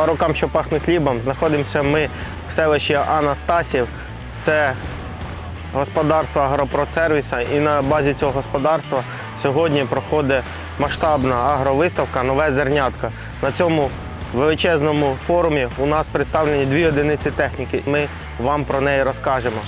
Два рукам, що пахне хлібом, знаходимося ми в селищі Анастасів. Це господарство агропродсервіса. І на базі цього господарства сьогодні проходить масштабна агровиставка Нове зернятка. На цьому величезному форумі у нас представлені дві одиниці техніки. Ми вам про неї розкажемо.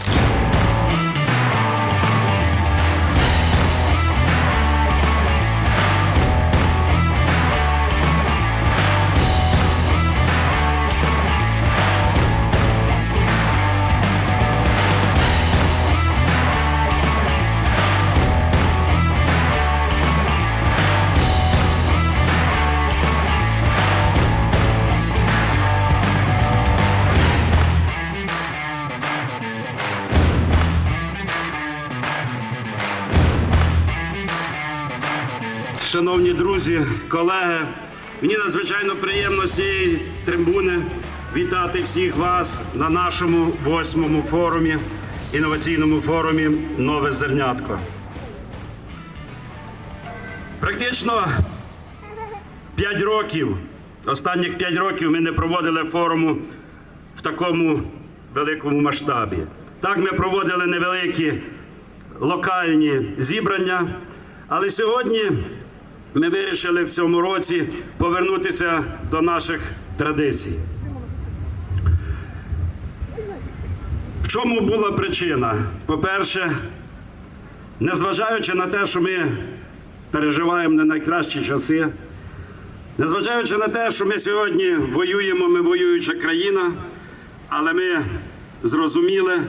Шановні друзі, колеги, мені надзвичайно приємно цієї трибуни вітати всіх вас на нашому восьмому форумі, інноваційному форумі Нове зернятко. Практично 5 років, останніх 5 років ми не проводили форуму в такому великому масштабі. Так, ми проводили невеликі локальні зібрання, але сьогодні ми вирішили в цьому році повернутися до наших традицій. В чому була причина? По-перше, незважаючи на те, що ми переживаємо не найкращі часи, незважаючи на те, що ми сьогодні воюємо, ми воююча країна, але ми зрозуміли,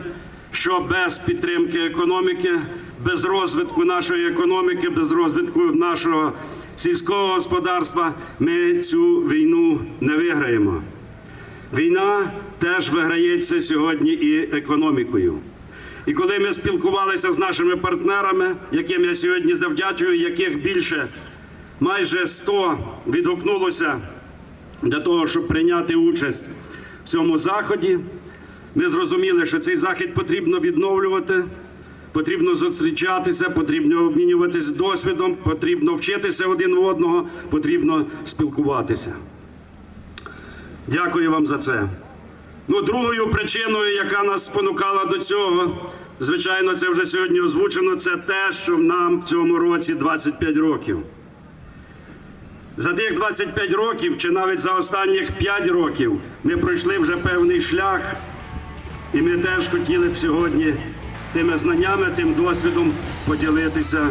що без підтримки економіки, без розвитку нашої економіки, без розвитку нашого сільського господарства ми цю війну не виграємо. Війна теж виграється сьогодні і економікою. І коли ми спілкувалися з нашими партнерами, яким я сьогодні завдячую, яких більше майже 100 відгукнулося для того, щоб прийняти участь в цьому заході, ми зрозуміли, що цей захід потрібно відновлювати, потрібно зустрічатися, потрібно обмінюватися досвідом, потрібно вчитися один в одного, потрібно спілкуватися. Дякую вам за це. Ну, другою причиною, яка нас спонукала до цього, звичайно, це вже сьогодні озвучено, це те, що нам в цьому році 25 років. За тих 25 років, чи навіть за останніх 5 років, ми пройшли вже певний шлях, і ми теж хотіли б сьогодні тими знаннями, тим досвідом поділитися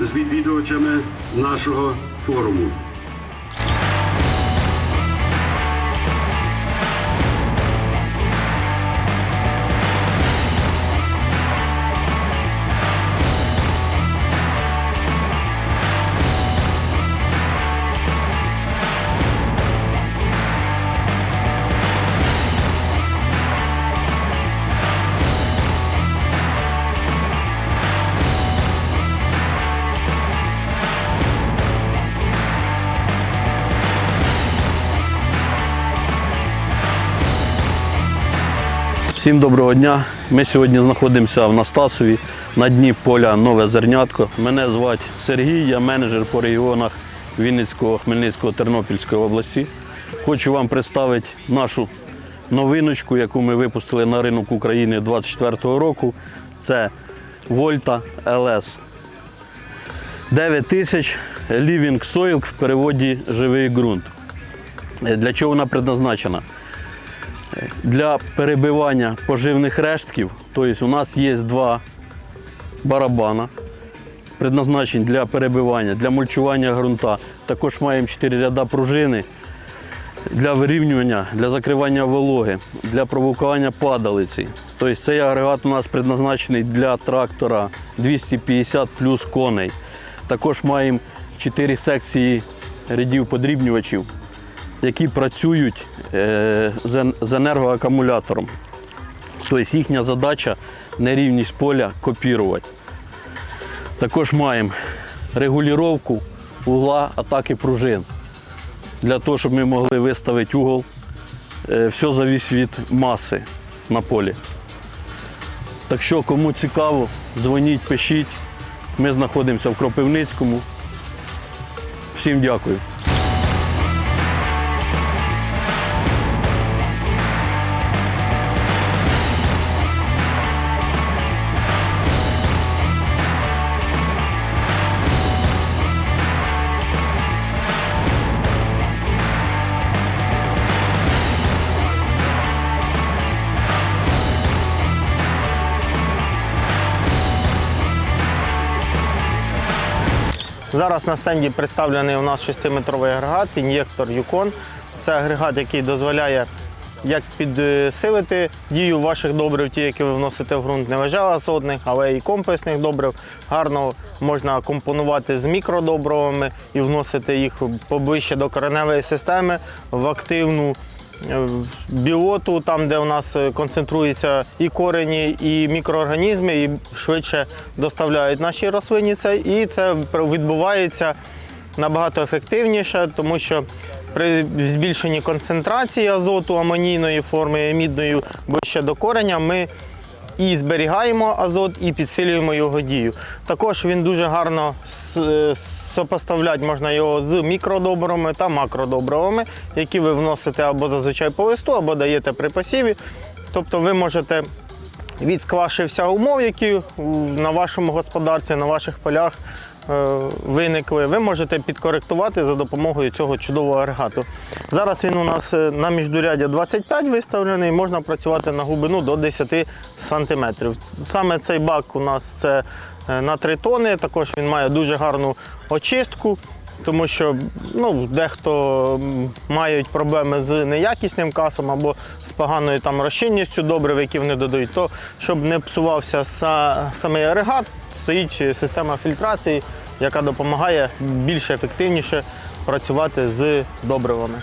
з відвідувачами нашого форуму. Всім доброго дня. Ми сьогодні знаходимося в Настасові на дні поля Нове Зернятко. Мене звати Сергій, я менеджер по регіонах Вінницького, Хмельницького, Тернопільської області. Хочу вам представити нашу новиночку, яку ми випустили на ринок України 2024 року. Це Вольта ЛС. 9 тисяч Living Soil в переводі живий ґрунт. Для чого вона предназначена? Для перебивання поживних рештків. Тобто у нас є два барабана, предназначені для перебивання, для мульчування ґрунта. Також маємо чотири ряда пружини для вирівнювання, для закривання вологи, для провокування падалиці. Тобто цей агрегат у нас предназначений для трактора 250 плюс коней. Також маємо чотири секції рядів подрібнювачів які працюють е, з енергоакумулятором. Тобто їхня задача нерівність поля копірувати. Також маємо регулювання угла атаки пружин. Для того, щоб ми могли виставити угол, е, все залежить від маси на полі. Так що, кому цікаво, дзвоніть, пишіть. Ми знаходимося в Кропивницькому. Всім дякую. Зараз на стенді представлений у нас 6-метровий агрегат, ін'єктор Юкон. Це агрегат, який дозволяє як підсилити дію ваших добрив, ті, які ви вносите в ґрунт, не лише азотних, але і комплексних добрив. Гарно можна компонувати з мікродобривами і вносити їх поближче до кореневої системи в активну біоту, там, де у нас е, концентруються і корені, і мікроорганізми, і швидше доставляють наші рослині це. І це відбувається набагато ефективніше, тому що при збільшенні концентрації азоту амонійної форми і амідної ближче до кореня ми і зберігаємо азот, і підсилюємо його дію. Також він дуже гарно е, сопоставляти можна його з мікродобривами та макродобривами, які ви вносите або зазвичай по листу, або даєте при посіві. Тобто ви можете від сквашився умов, які на вашому господарстві, на ваших полях виникли, ви можете підкоректувати за допомогою цього чудового агрегату. Зараз він у нас е, на міждурядя 25 виставлений, можна працювати на глибину до 10 сантиметрів. Саме цей бак у нас це е, на 3 тони, також він має дуже гарну очистку. Тому що ну, дехто мають проблеми з неякісним касом або з поганою там розчинністю добрив, які вони додають, то щоб не псувався са- самий агрегат, стоїть система фільтрації, яка допомагає більш ефективніше працювати з добривами.